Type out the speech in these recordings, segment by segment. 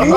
Ako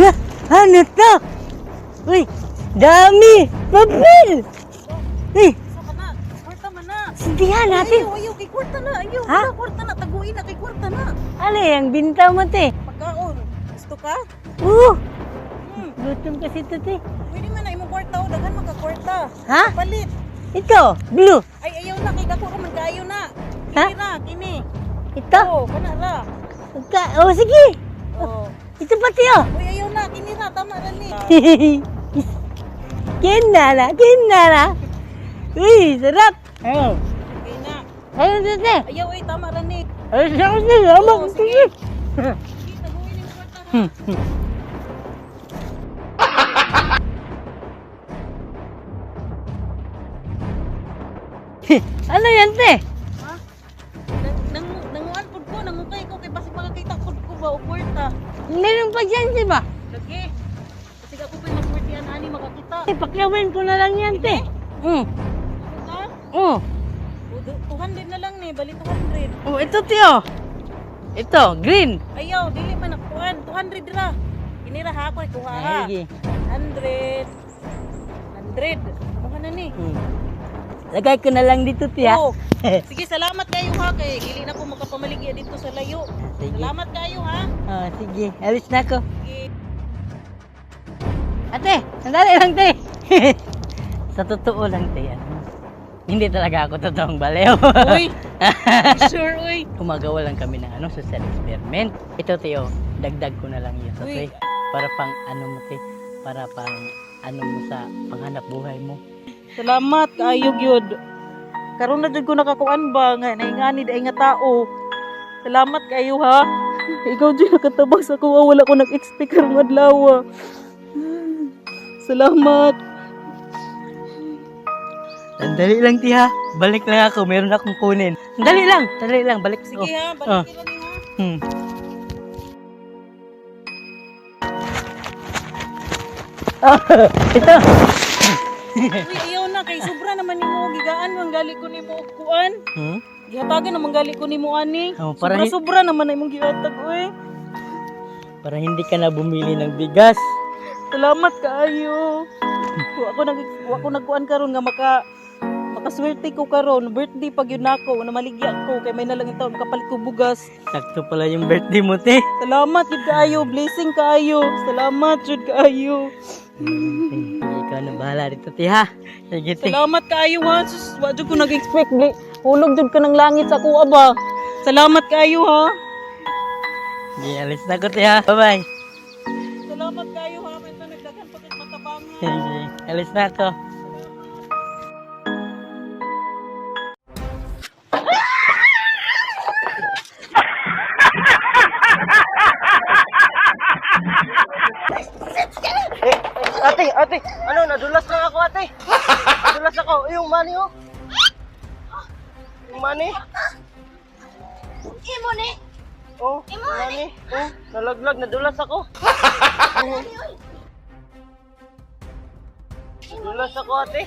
Ha? Ano to? Uy, dami! Papel! Uy, Sa ka na, kwarta man na. sindihan natin. Ayaw, ayaw, kay kwarta na. Ayaw, Ha? ha? kwarta na. Taguin na kay kwarta na. Ano yung binta mo, te? Pagkaon, gusto ka? Oo, Hmm. gutom kasi to, te. Pwede man na imong kwarta o daghan maka kwarta. Ha? Palit. Ito, blue. Ay, ayaw na. Kay dako ka man kaayo na. Ha? Kini ra, kini. Ito. Oo, kana ra. Ito. Oh, sige. Oo. Ito pati, oh. Uy, ayaw na. Kini ra. Tama ra ni. Kinara, kinara. Uy, sarap. Ayun. Okay na. Te, te. Ayaw, ay, tama ra ni. Salamat. Oo, sige. Sige. Sige, taguin yung kwarta ha. Ano yan, te? Ha? Nang, nang, nanguan pod ko, nangukay ko. Kay basi makakita pod ko ba o kwarta. Meron pa dyan, di ba? Lagi. Kasi ako pa magkwartiyan ani makakita. Eh, paklawin ko na lang yan, te. Mm. Oh. O, du- 200 na lang ni, bali 200. Oh, ito, tiyo. Ito, green. Ayaw, dili man nakuan, 200 ra. Inira ha ako kuha ha. Ay, sige. 100. 100. Kuha na ni. Hmm. Lagay ko na lang dito, tiya. Oo. Sige, salamat kayo ha kay dili na ko makapamaligya dito sa layo. Sige. Salamat kayo ha. Oh, sige. Alis na ako. Sige. Ate, sandali lang, te. Sa totoo lang, te. Ano, hindi talaga ako totoong balew. Uy. sure, uy. Gumagawa lang kami ng ano, social experiment. Ito, Teo, dagdag ko na lang yun. Okay? Uy. Para pang ano mo, te. Para pang ano mo sa panghanap buhay mo. Salamat kayo gyud. Karon na jud ko nakakuan ba nga naingani ay nga tao. Salamat kayo ha. Ikaw jud nakatabang sa wala ko nag-expect karong adlaw. Salamat. Sandali lang, tiha. Balik lang ako. Meron akong kunin. Sandali lang. Sandali lang. Balik Sige ako. ha, Ah. balik kita ni ha. Hmm. Ah, ito. Uy, ayaw na kay sobra naman nimo gigaan ang gali ko nimo og kuan. Hmm? Gihatagan naman gali ko nimo ani. Oh, para sobra hi- sobra naman na imong gihatag uy. Para hindi ka na bumili ng bigas. Salamat kaayo. Wa ko nag wa ko nagkuan karon nga maka makaswerte ko karon birthday pag yun ako na maligya ko kay may nalang itaw makapalit ko bugas Sakto pala yung birthday mo, te. salamat jud kaayo blessing kaayo salamat jud kaayo ikaw na bahala dito, te, ha? Sige, te. salamat kaayo ha sus wa jud ko nag-expect Bli- hulog jud ka ng langit sa kuha ba salamat kaayo ha Sige, alis na ko, te, ha? Bye-bye. salamat alis na ako. Eh, ate, ate, ano, nadulas lang ako, ate. Nadulas ako. Eh, yung money, oh. Yung money. Imo ni. Oh, yung money. Oh, nalaglag, nadulas ako. Nadulas ako, ate.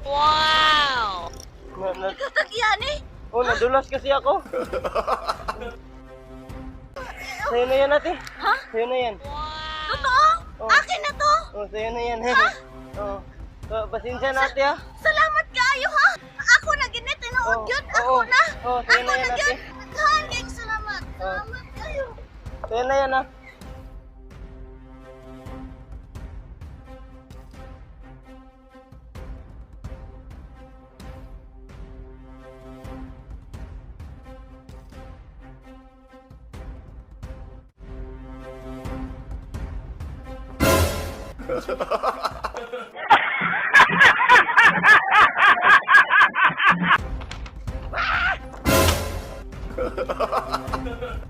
Wow. Na, na, Katagyan eh. oh, nadulas kasi ako. Sa'yo na yan, ate. Ha? Sa'yo na yan. Totoo? Oh. Akin na to. Oh, sa'yo na yan. oh. So, pasensya na, ate, ha. Salamat kaayo ha. Ako na gini tinuod Oh, yun. Ako oo. na. Oh, sa'yo Ako na na yan, yun. ate. Daghan kay salamat. Oh. Salamat kayo. Sa'yo na yan, ha. Ha ha ha ha!